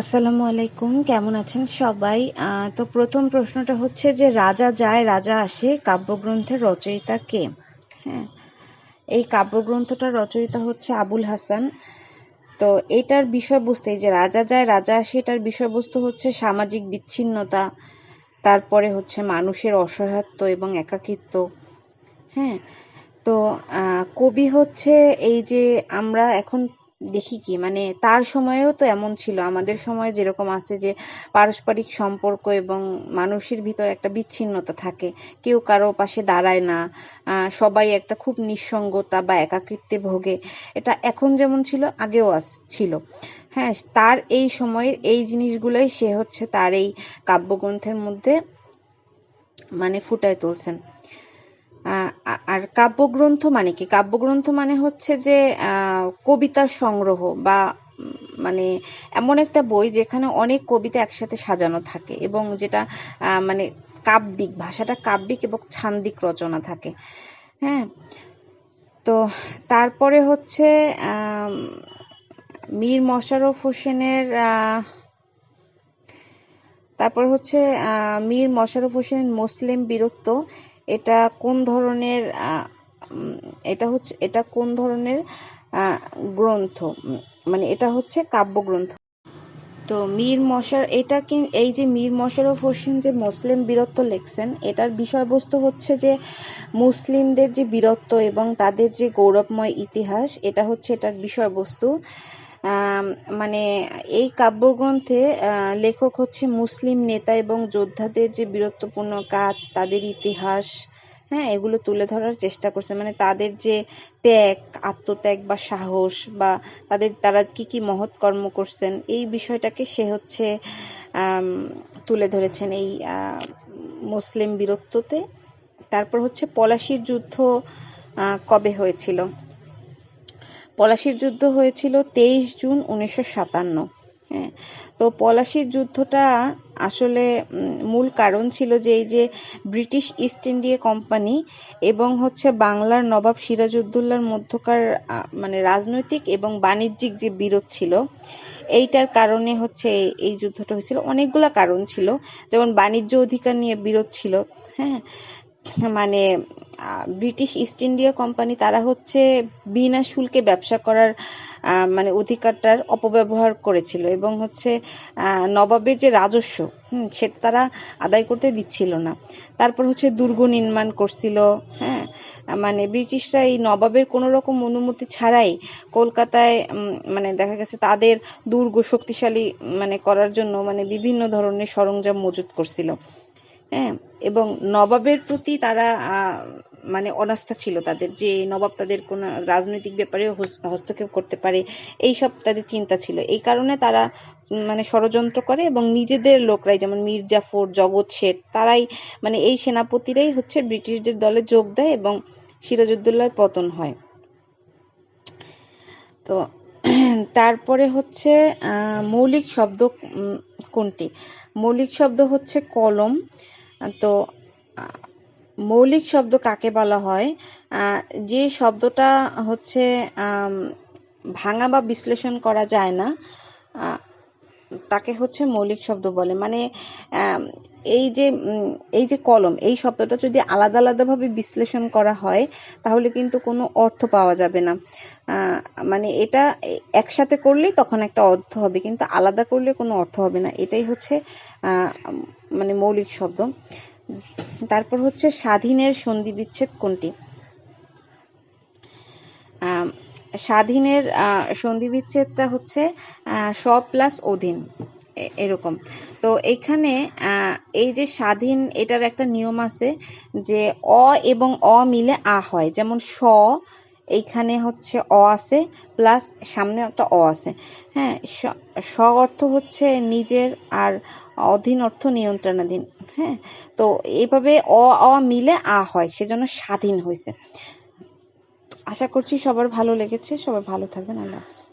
আসসালামু আলাইকুম, কেমন আছেন সবাই? তো প্রথম প্রশ্নটা হচ্ছে যে, রাজা যায়, রাজা আসে, কাব্যগ্রন্থের রচয়িতা কে? হ্যাঁ এই কাব্যগ্রন্থটার রচয়িতা হচ্ছে আবুল হাসান। তো এটার বিষয়বস্তু, এই যে রাজা যায়, রাজা আসে, এটার বিষয়বস্তু হচ্ছে সামাজিক বিচ্ছিন্নতা, তারপরে হচ্ছে মানুষের অসহায়ত্ব এবং একাকিত্ব। হ্যাঁ তো কবি হচ্ছে এই যে, আমরা এখন দেখি কি মানে তার সময়েও তো এমন ছিল। আমাদের সময়ে যেরকম আছে যে, পারস্পরিক সম্পর্ক এবং মানুষের ভিতর একটা বিচ্ছিন্নতা থাকে। কেউ কারও পাশে দাঁড়ায় না সবাই একটা খুব নিঃসঙ্গতা বা একাকিত্বে ভোগে। এটা এখন যেমন ছিল, আগেও ছিল। হ্যাঁ তার এই সময়ের এই জিনিসগুলোই সে হচ্ছে তার এই কাব্যগ্রন্থের মধ্যে মানে ফুটায় তুলছেন। আর কাব্যগ্রন্থ মানে কি? কাব্যগ্রন্থ মানে হচ্ছে যে কবিতার সংগ্রহ বা মানে এমন একটা বই যেখানে অনেক কবিতা একসাথে সাজানো থাকে এবং যেটা মানে কাব্যিক ভাষাটা কাব্যিক এবং ছান্দিক রচনা থাকে। হ্যাঁ? তো তারপরে হচ্ছে মীর মশারফ হোসেনের তারপর হচ্ছে মীর মশাররফ হোসেনের মুসলিম বীরত্ব এটা কোন ধরনের এটা হচ্ছে, এটা কোন ধরনের গ্রন্থ? মানে এটা হচ্ছে কাব্যগ্রন্থ। তো মীর মশার, এটা কি, এই যে মীর মশারফ হোসেন যে মুসলিম বীরত্ব লিখছেন, এটার বিষয়বস্তু হচ্ছে যে মুসলিমদের যে বীরত্ব এবং তাদের যে গৌরবময় ইতিহাস, এটা হচ্ছে এটার বিষয়বস্তু। মানে এই কাব্যগ্রন্থে লেখক হচ্ছে মুসলিম নেতা এবং যোদ্ধাদের যে বীরত্বপূর্ণ কাজ, তাদের ইতিহাস হ্যাঁ এগুলো তুলে ধরার চেষ্টা করছে। মানে তাদের যে ত্যাগ, আত্মত্যাগ বা সাহস বা তাদের, তারা কি কি মহৎ কর্ম করছেন, এই বিষয়টাকে সে হচ্ছে তুলে ধরেছেন এই মুসলিম বীরত্বতে। তারপর হচ্ছে পলাশির যুদ্ধ কবে হয়েছিল? পলাশির যুদ্ধ হয়েছিল তেইশ জুন উনিশশো সাতান্ন। হ্যাঁ তো পলাশির যুদ্ধটা আসলে মূল কারণ ছিল যে এই যে ব্রিটিশ ইস্ট ইন্ডিয়া কোম্পানি এবং হচ্ছে বাংলার নবাব সিরাজউদ্দৌলার মধ্যকার মানে রাজনৈতিক এবং বাণিজ্যিক যে বিরোধ ছিল, এইটার কারণে হচ্ছে এই- এই যুদ্ধটা হয়েছিল। অনেকগুলো কারণ ছিল, যেমন বাণিজ্য অধিকার নিয়ে বিরোধ ছিল। হ্যাঁ মানে ব্রিটিশ ইস্ট ইন্ডিয়া কোম্পানি তারা হচ্ছে বিনা শুল্কে ব্যবসা করার মানে অধিকারটার অপব্যবহার করেছিল এবং হচ্ছে নবাবের যে রাজস্ব, হুম, সে তারা আদায় করতে দিচ্ছিল না। তারপর হচ্ছে দুর্গ নির্মাণ করছিল হ্যাঁ? মানে ব্রিটিশরা এই নবাবের কোনো রকম অনুমতি ছাড়াই কলকাতায় মানে দেখা গেছে তাদের দুর্গ শক্তিশালী মানে করার জন্য মানে বিভিন্ন ধরনের সরঞ্জাম মজুত করছিল। হ্যাঁ এবং নবাবের প্রতি তারা মানে অনাস্থা ছিল তাদের যে নবাব তাদের কোনো রাজনৈতিক ব্যাপারে হস্তক্ষেপ করতে পারে, এই সব তাদের চিন্তা ছিল। এই কারণে তারা মানে ষড়যন্ত্র করে এবং নিজেদের লোকরাই যেমন মীর জাফর জগৎ শেঠ, তারাই মানে এই সেনাপতিরাই হচ্ছে ব্রিটিশদের দলে যোগ দেয় এবং সিরাজউদ্দৌলার পতন হয়। তো তারপরে হচ্ছে মৌলিক শব্দ কোনটি? মৌলিক শব্দ হচ্ছে কলম। তো মৌলিক শব্দ কাকে বলা হয়? যে শব্দটা হচ্ছে ভাঙা বা বিশ্লেষণ করা যায় না তাকে হচ্ছে মৌলিক শব্দ বলে। মানে এই যে এই যে কলম, এই শব্দটা যদি আলাদা আলাদাভাবে বিশ্লেষণ করা হয়, তাহলে কিন্তু কোনো অর্থ পাওয়া যাবে না। মানে এটা একসাথে করলেই তখন একটা অর্থ হবে, কিন্তু আলাদা করলে কোনো অর্থ হবে না। এটাই হচ্ছে মানে মৌলিক শব্দ। তারপর হচ্ছে স্বাধীনের সন্ধি বিচ্ছেদ কোনটি স্বাধীনের সন্ধি বিচ্ছেদটা হচ্ছে স প্লাস অধীন এরকম। তো এখানে এই যে স্বাধীন, এটার একটা নিয়ম আছে যে অ এবং অ মিলে আ হয়। যেমন স, এইখানে হচ্ছে অ আছে, প্লাস সামনে একটা অ আছে। হ্যাঁ স অর্থ হচ্ছে নিজের আর অধীন অর্থ নিয়ন্ত্রণাধীন হ্যাঁ? তো এইভাবে অ অ মিলে আ হয়, সেজন্য স্বাধীন হয়েছে আশা করছি সবার ভালো লেগেছে, সবাই ভালো থাকবেন, আল্লাহ হাফেজ।